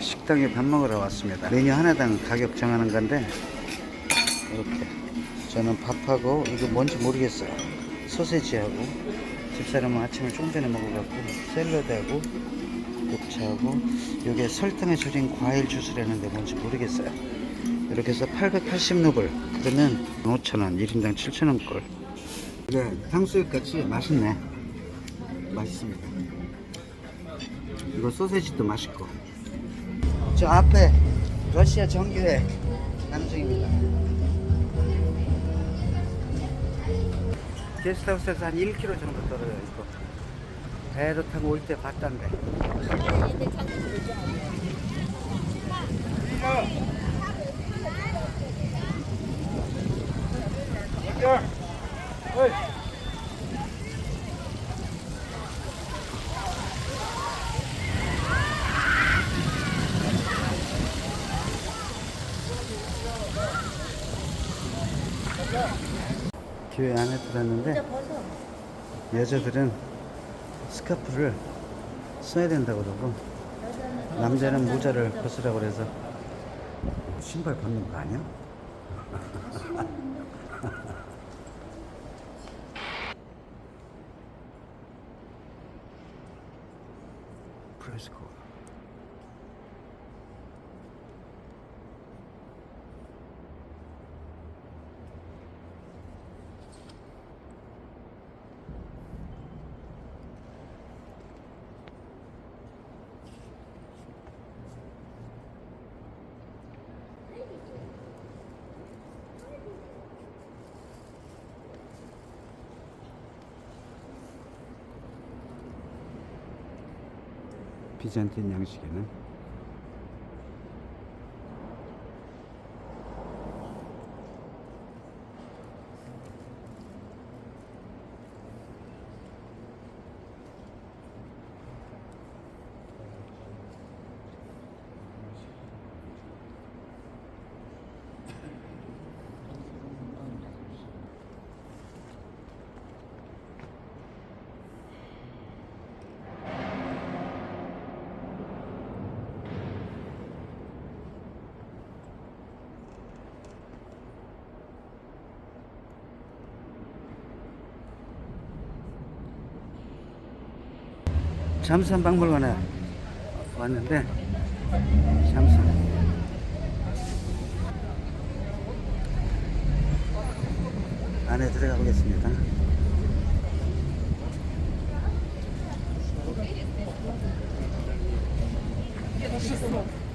식당에 밥 먹으러 왔습니다. 메뉴 하나당 가격 정하는 건데 이렇게 저는 밥하고 이거 뭔지 모르겠어요. 소세지하고 집사람은 아침에 조금 전에 먹어갖고 샐러드하고 녹차하고 이게 설탕에 절인 과일 주스라는데 뭔지 모르겠어요. 이렇게 해서 880루블 그러면 5,000원 1인당 7,000원 꼴. 이게 탕수육 같이 맛있네. 맛있습니다. 이거 소세지도 맛있고. 저 앞에 러시아 정규회 남중입니다. 게스트하우스에서 한 1km 정도 떨어져 있고 배로 타고 올 때 봤단데. 교회 안에 들었는데 여자들은 스카프를 써야 된다고 그러고 남자는 모자를 벗으라고 그래서 신발 벗는 거 아니야? 프레스코 비잔틴 양식에는 잠산 박물관에 왔는데 잠산 안에 들어가 보겠습니다.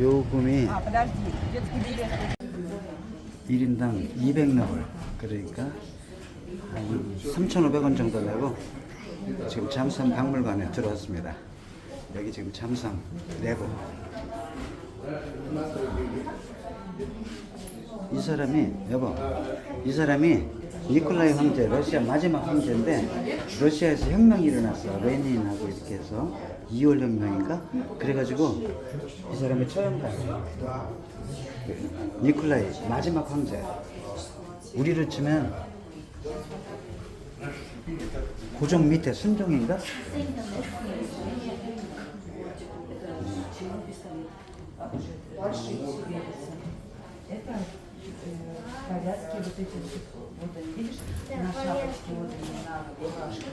요금이 1인당 200러블 그러니까 한 3,500원 정도 내고 지금 잠산 박물관에 들어왔습니다. 여기 지금 잠산 내부. 이 사람이 여보, 이 사람이 니콜라이 황제, 러시아 마지막 황제인데 러시아에서 혁명이 일어났어. 레닌하고 이렇게 해서 2월 혁명인가? 그래가지고 이 사람이 처형당해. 니콜라이 마지막 황제. 우리로 치면 고종 밑에 순종인가? Это э, повязки вот эти вот, вот они, видишь, на шапочке вот они, на рубашке.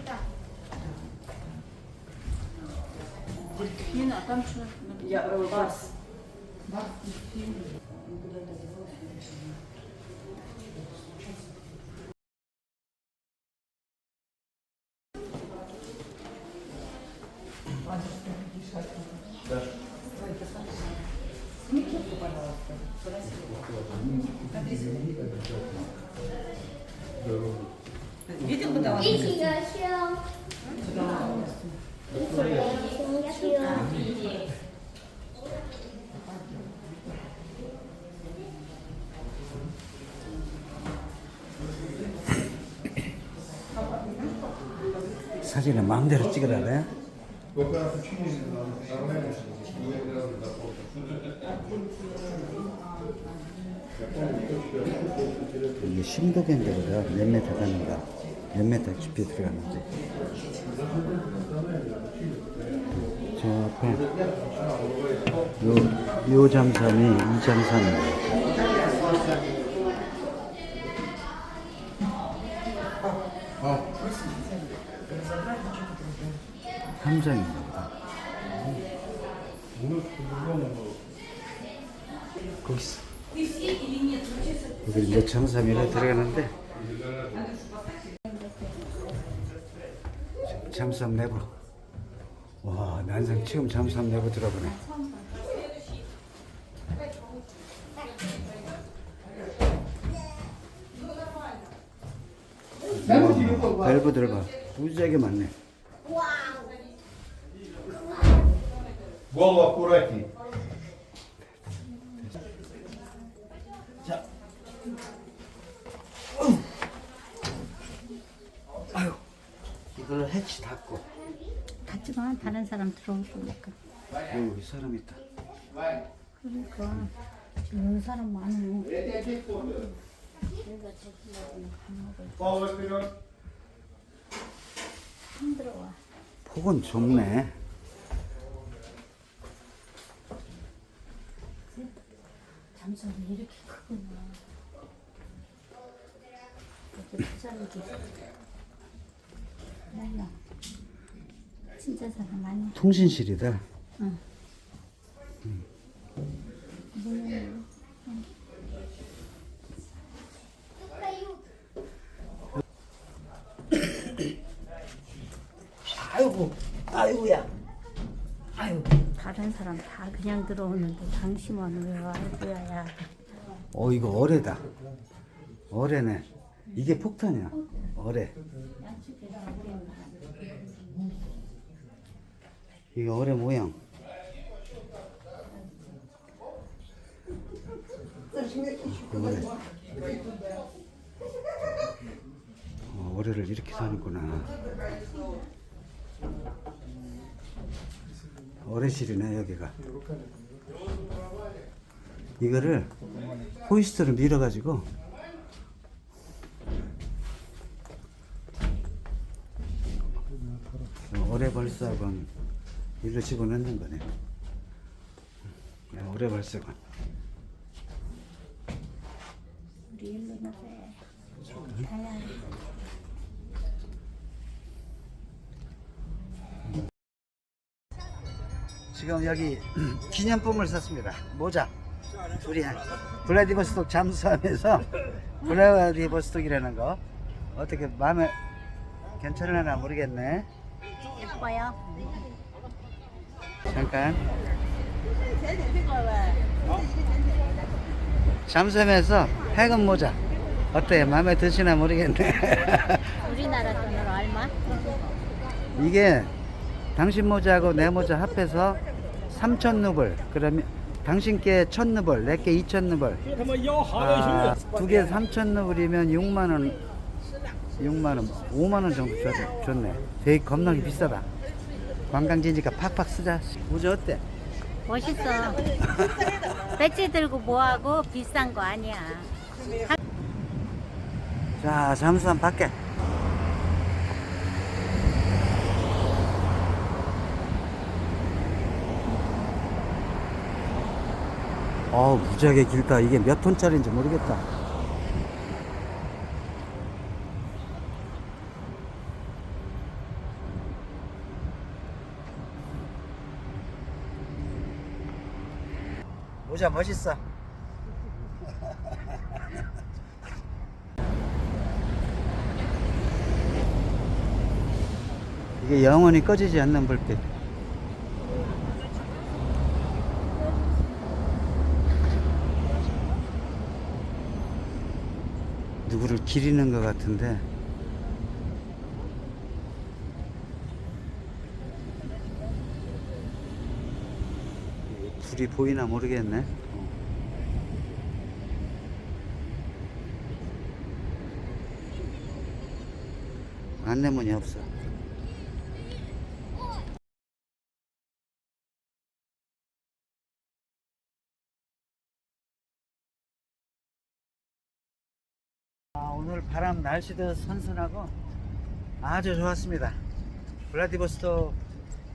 Дельфин, а там что? Я, э, Бас. Бас, дельфин. Видел, куда он? Видел, сел. 사진은 마음대로 찍으라 그래? 이게 심도견대거든 몇메 되다는 거몇 메타 깊이 들어가는지. 저 앞에 요, 요 잠산이 이 잠산이에요. 함정인가 보다. 거기 있어. 여기 이제 잠삼이라 들어가는데 잠삼 내부. 와, 난생 처음 잠삼 내부 들어보네. 와, 밸브들 봐. 무지하게 많네. 뭐하고 바꾸라 했지? 자. 아유. 이걸 해치 닫고. 닫지만 다른 사람 들어오니까. 오, 이 사람 있다. 그러니까 지금 사람 많아요. 내가 저기라고 안 먹을. 힘들어와. 폭은 좁네. 잠수함이 이렇게 크구나. 이렇게 부자르게. 몰라. 진짜 사람 많이. 통신실이다. 몰라요. 아이고, 아이고야. 사람 다 그냥 들어오는데 당신만 왜 아이고야야. 어, 이거 어뢰다. 어뢰네. 이게 폭탄이야. 어뢰. 이게 어뢰 모양. 어뢰. 어, 어뢰를 이렇게 사는구나. 어뢰실이네 여기가. 이거를 호이스트로 밀어가지고 어뢰 발사관 일로 집어넣는 거네. 어뢰 발사관. 우리 일로 나가야 가야 해. 지금 여기 기념품을 샀습니다. 모자. 둘이 블라디보스톡 잠수함에서 블라디보스톡이라는 거 어떻게 마음에 괜찮으려나 모르겠네. 예뻐요. 잠깐. 잠수함에서 해금 모자 어때? 마음에 드시나 모르겠네. 우리나라 돈으로 얼마? 이게 당신 모자하고 내 모자 합해서 3천 루블. 그러면 당신께 1천 루블, 내께 2천 루블. 아, 두개 3천 루블이면 6만 원, 6만 원, 5만 원 정도 줬, 줬네. 되게 겁나게 비싸다. 관광지니까 팍팍 쓰자. 모자 어때? 멋있어. 배지 들고 뭐하고 비싼 거 아니야. 자, 잠수함 밖에. 어우, 무지하게 길다. 이게 몇 톤짜리인지 모르겠다. 모자 멋있어. 이게 영원히 꺼지지 않는 불빛. 누구를 기리는 것 같은데. 불이 보이나 모르겠네. 어. 안내문이 없어. 오늘 바람 날씨도 선선하고 아주 좋았습니다. 블라디보스톡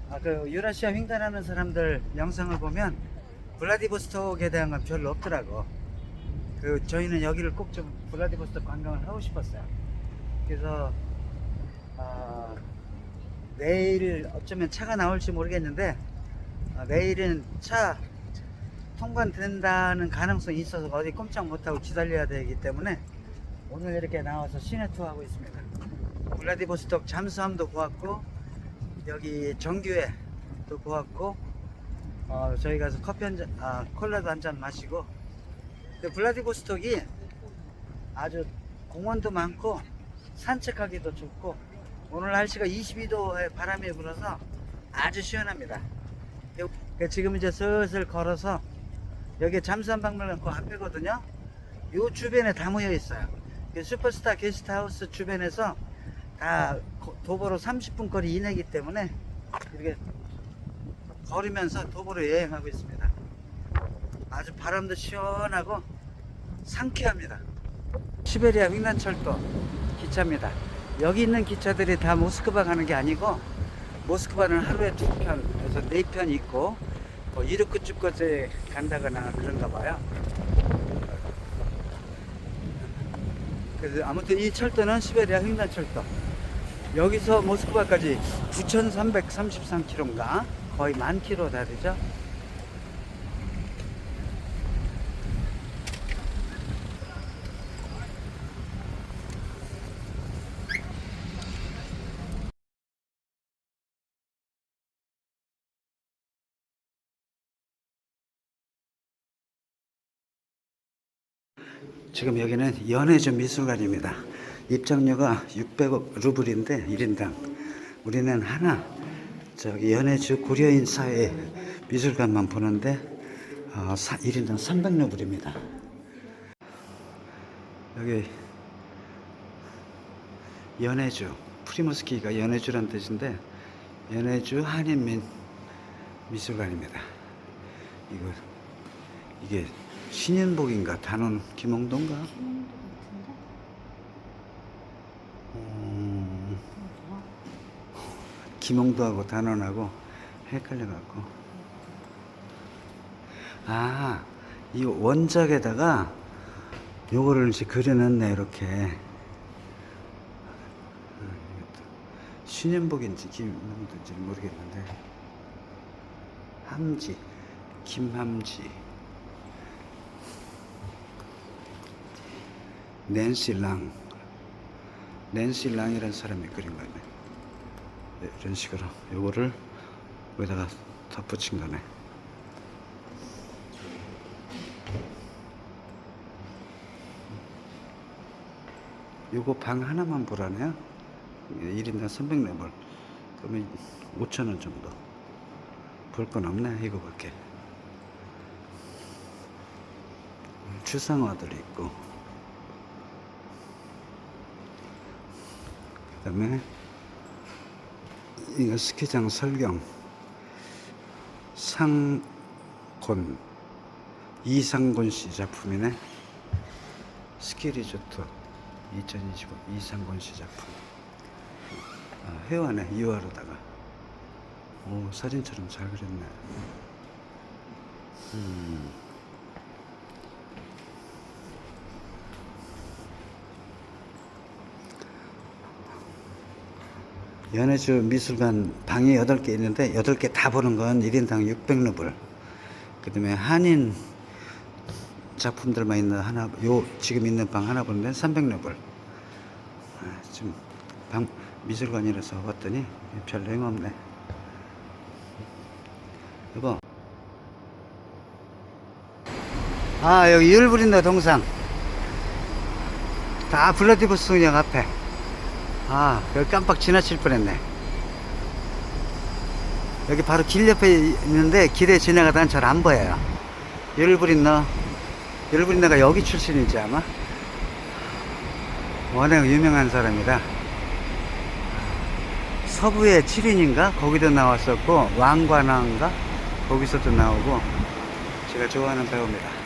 아, 그 유라시아 횡단하는 사람들 영상을 보면 블라디보스톡에 대한 건 별로 없더라고. 그 저희는 여기를 꼭 좀 블라디보스톡 관광을 하고 싶었어요. 그래서 아, 내일 어쩌면 차가 나올지 모르겠는데 아, 내일은 차 통관된다는 가능성이 있어서 어디 꼼짝 못하고 기다려야 되기 때문에 오늘 이렇게 나와서 시내 투어 하고 있습니다. 블라디보스톡 잠수함도 보았고 여기 정규회도 보았고 어, 저희 가서 커피 한 잔, 아, 콜라도 한 잔 마시고 근데 블라디보스톡이 아주 공원도 많고 산책하기도 좋고 오늘 날씨가 22도의 바람이 불어서 아주 시원합니다. 그 지금 이제 슬슬 걸어서 여기 잠수함 박물관 그 앞에거든요. 요 주변에 다 모여 있어요. 그 슈퍼스타 게스트하우스 주변에서 다 거- 도보로 30분 거리 이내기 때문에 이렇게 걸으면서 도보로 여행하고 있습니다. 아주 바람도 시원하고 상쾌합니다. 시베리아 횡단철도 기차입니다. 여기 있는 기차들이 다 모스크바 가는 게 아니고 모스크바는 하루에 두 편에서 네 편 있고 뭐 이르크축까지 간다거나 그런가 봐요. 그래서 아무튼 이 철도는 시베리아 횡단철도. 여기서 모스크바까지 9,333km인가 거의 만 킬로 다르죠. 지금 여기는 연해주 미술관입니다. 입장료가 600 루블인데 1인당 우리는 하나 저기 연해주 고려인 사회 미술관만 보는데 어, 사, 1인당 300 루블입니다. 여기 연해주 프리모스키가 연해주란 뜻인데 연해주 한인민 미술관입니다. 이거 이게 신현복인가? 단원 김홍도인가? 음, 김홍도하고 단원하고 헷갈려갖고. 아, 이 원작에다가 요거를 이제 그려놨네 이렇게. 신현복인지 김홍도인지 모르겠는데. 함지 김함지 낸시 랑 낸시 랑이라는 사람이 그린 거네. 네, 이런 식으로 요거를 여기다가 덧붙인 거네. 요거 방 하나만 보라네요. 1인당 300레벨 그러면 5천원 정도. 볼 건 없네 이거밖에. 추상화들이 있고 그 다음에 이거 스키장 설경. 상곤. 이상곤 씨 작품이네. 스키 리조트 2025 이상곤 씨 작품. 아, 회화네 유화로다가. 오 사진처럼 잘 그렸네. 음. 연해주 미술관 방이 8개 있는데 8개 다 보는 건 1인당 600루블. 그 다음에 한인 작품들만 있는 하나, 요, 지금 있는 방 하나 보는데 300루블. 아, 지금 방, 미술관이라서 왔더니 별 내용 없네. 여보. 아, 여기 율브린더 동상. 다 블라디보스역 앞에. 아, 여기 깜빡 지나칠 뻔했네. 여기 바로 길 옆에 있는데 길에 지나가다가 잘안 보여요. 열불인너, 열불인너가 여기 출신이지 아마. 워낙 유명한 사람이다. 서부의 7인인가? 거기도 나왔었고, 왕관왕가? 거기서도 나오고, 제가 좋아하는 배우입니다.